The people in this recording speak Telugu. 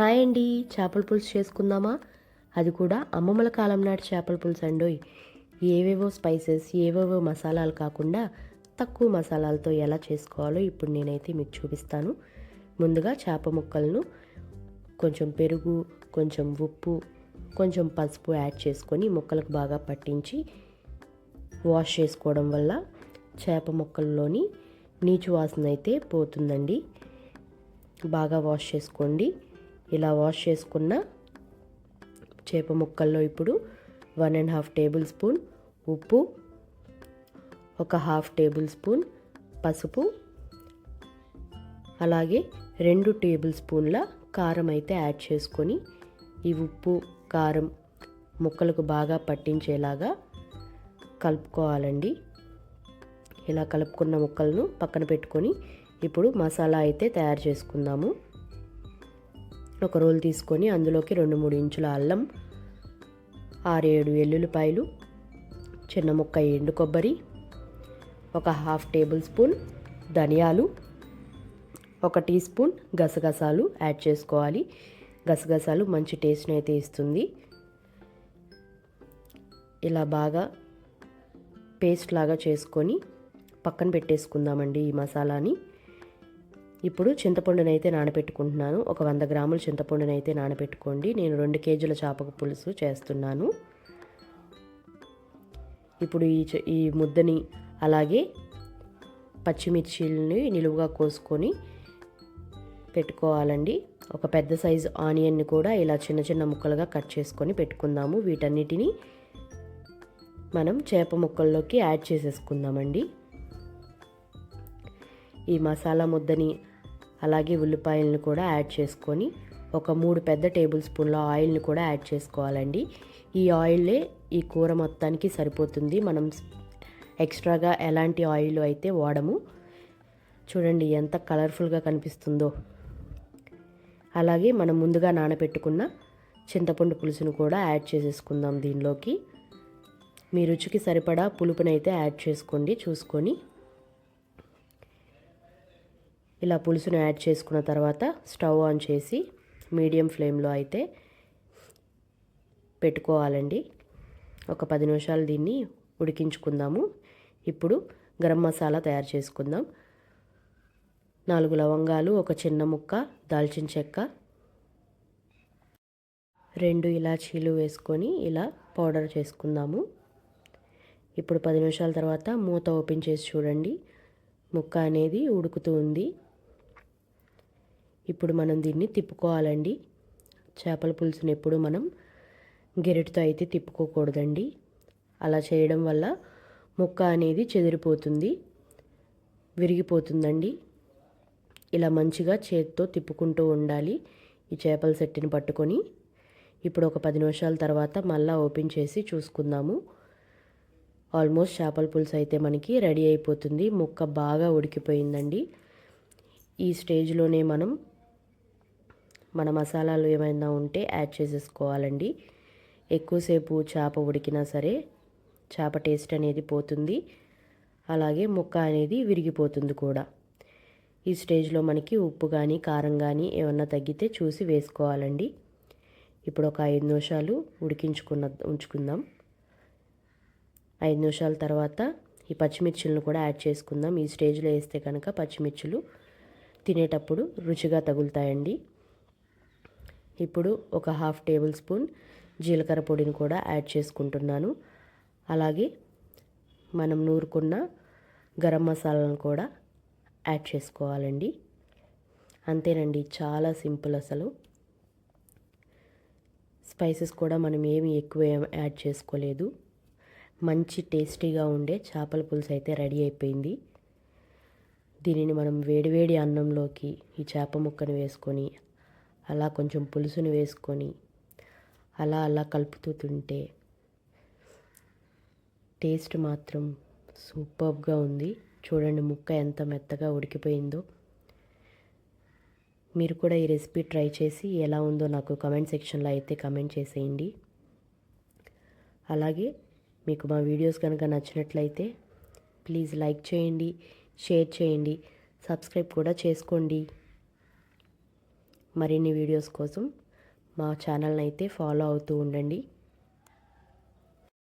హాయ్ అండి చేపల పులుసు చేసుకుందామా? అది కూడా అమ్మమ్మల కాలం నాటి చేపల పులుసు అండోయ్. ఏవేవో స్పైసెస్ ఏవేవో మసాలాలు కాకుండా తక్కువ మసాలాలతో ఎలా చేసుకోవాలో ఇప్పుడు నేనైతే మీకు చూపిస్తాను. ముందుగా చేప ముక్కలను కొంచెం పెరుగు కొంచెం ఉప్పు కొంచెం పసుపు యాడ్ చేసుకొని ముక్కలకు బాగా పట్టించి వాష్ చేసుకోవడం వల్ల చేప ముక్కల్లోని నీచు వాసన అయితే పోతుందండి. బాగా వాష్ చేసుకోండి. ఇలా వాష్ చేసుకున్న చేప ముక్కల్లో ఇప్పుడు one and half table spoon ఉప్పు ఒక హాఫ్ టేబుల్ స్పూన్ పసుపు అలాగే రెండు టేబుల్ స్పూన్ల కారం అయితే యాడ్ చేసుకొని ఈ ఉప్పు కారం ముక్కలకు బాగా పట్టించేలాగా కలుపుకోవాలండి. ఇలా కలుపుకున్న ముక్కలను పక్కన పెట్టుకొని ఇప్పుడు మసాలా అయితే తయారు చేసుకుందాము. ఒక రోల్ తీసుకొని అందులోకి రెండు మూడు ఇంచుల అల్లం ఆరేడు ఎల్లుల్లిపాయలు చిన్న ముక్క ఎండు కొబ్బరి ఒక హాఫ్ టేబుల్ స్పూన్ ధనియాలు ఒక టీ స్పూన్ గసగసాలు యాడ్ చేసుకోవాలి. గసగసాలు మంచి టేస్ట్ని అయితే ఇస్తుంది. ఇలా బాగా పేస్ట్ లాగా చేసుకొని పక్కన పెట్టేసుకుందామండి ఈ మసాలాని. ఇప్పుడు చింతపండునైతే అయితే నానబెట్టుకుంటున్నాను. ఒక వంద గ్రాముల చింతపండునైతే అయితే నానబెట్టుకోండి. నేను రెండు కేజీల చేపకు పులుసు చేస్తున్నాను. ఇప్పుడు ఈ ఈ ముద్దని అలాగే పచ్చిమిర్చిల్ని నిలువుగా కోసుకొని పెట్టుకోవాలండి. ఒక పెద్ద సైజు ఆనియన్ని కూడా ఇలా చిన్న చిన్న ముక్కలుగా కట్ చేసుకొని పెట్టుకుందాము. వీటన్నిటిని మనం చేప ముక్కల్లోకి యాడ్ చేసేసుకుందామండి. ఈ మసాలా ముద్దని అలాగే ఉల్లిపాయలను కూడా యాడ్ చేసుకొని ఒక మూడు పెద్ద టేబుల్ స్పూన్ల ఆయిల్ని కూడా యాడ్ చేసుకోవాలండి. ఈ ఆయిలే ఈ కూర మొత్తానికి సరిపోతుంది. మనం ఎక్స్ట్రాగా ఎలాంటి ఆయిల్ అయితే వాడము. చూడండి ఎంత కలర్ఫుల్గా కనిపిస్తుందో. అలాగే మనం ముందుగా నానబెట్టుకున్న చింతపండు పులుసును కూడా యాడ్ చేసేసుకుందాం దీనిలోకి. మీ రుచికి సరిపడా పులుపునైతే యాడ్ చేసుకోండి చూసుకొని. ఇలా పులుసును యాడ్ చేసుకున్న తర్వాత స్టవ్ ఆన్ చేసి మీడియం ఫ్లేమ్లో అయితే పెట్టుకోవాలండి. ఒక పది నిమిషాలు దీన్ని ఉడికించుకుందాము. ఇప్పుడు గరం మసాలా తయారు చేసుకుందాం. నాలుగు లవంగాలు ఒక చిన్న ముక్క దాల్చిన చెక్క రెండు ఇలాచీలు వేసుకొని ఇలా పౌడర్ చేసుకుందాము. ఇప్పుడు పది నిమిషాల తర్వాత మూత ఓపెన్ చేసి చూడండి. ముక్క అనేది ఉడుకుతూ ఉంది. ఇప్పుడు మనం దీన్ని తిప్పుకోవాలండి. చేపల పులుసుని ఎప్పుడు మనం గెరిటితో అయితే తిప్పుకోకూడదండి. అలా చేయడం వల్ల ముక్క అనేది చెదిరిపోతుంది విరిగిపోతుందండి. ఇలా మంచిగా చేతితో తిప్పుకుంటూ ఉండాలి ఈ చేపల సెట్టిని పట్టుకొని. ఇప్పుడు ఒక పది నిమిషాల తర్వాత మళ్ళీ ఓపెన్ చేసి చూసుకుందాము. ఆల్మోస్ట్ చేపల పులుసు అయితే మనకి రెడీ అయిపోతుంది. ముక్క బాగా ఉడికిపోయిందండి. ఈ స్టేజ్లోనే మనం మన మసాలాలు ఏమైనా ఉంటే యాడ్ చేసేసుకోవాలండి. ఎక్కువసేపు చేప ఉడికినా సరే చేప టేస్ట్ అనేది పోతుంది. అలాగే ముక్క అనేది విరిగిపోతుంది కూడా. ఈ స్టేజ్లో మనకి ఉప్పు కానీ కారం కానీ ఏమన్నా తగ్గితే చూసి వేసుకోవాలండి. ఇప్పుడు ఒక ఐదు నిమిషాలు ఉడికించుకున్న ఉంచుకుందాం. ఐదు నిమిషాల తర్వాత ఈ పచ్చిమిర్చిలను కూడా యాడ్ చేసుకుందాం. ఈ స్టేజ్లో వేస్తే కనుక పచ్చిమిర్చులు తినేటప్పుడు రుచిగా తగులుతాయండి. ఇప్పుడు ఒక హాఫ్ టేబుల్ స్పూన్ జీలకర్ర పొడిని కూడా యాడ్ చేసుకుంటున్నాను. అలాగే మనం నూరుకున్న గరం మసాలాను కూడా యాడ్ చేసుకోవాలండి. అంతేనండి చాలా సింపుల్ అసలు. స్పైసెస్ కూడా మనం ఏమి ఎక్కువ యాడ్ చేసుకోలేదు. మంచి టేస్టీగా ఉండే చేపల పులుసు అయితే రెడీ అయిపోయింది. దీనిని మనం వేడివేడి అన్నంలోకి ఈ చేప ముక్కను వేసుకొని అలా కొంచెం పులుసుని వేసుకొని అలా అలా కలుపుతూ తింటే టేస్ట్ మాత్రం సూపర్గా ఉంది. చూడండి ముక్క ఎంత మెత్తగా ఉడికిపోయిందో. మీరు కూడా ఈ రెసిపీ ట్రై చేసి ఎలా ఉందో నాకు కమెంట్ సెక్షన్లో అయితే కమెంట్ చేసేయండి. అలాగే మీకు మా వీడియోస్ కనుక నచ్చినట్లయితే ప్లీజ్ లైక్ చేయండి షేర్ చేయండి సబ్స్క్రైబ్ కూడా చేసుకోండి. మరిన్ని వీడియోస్ కోసం మా ఛానల్ని అయితే ఫాలో అవుతూ ఉండండి.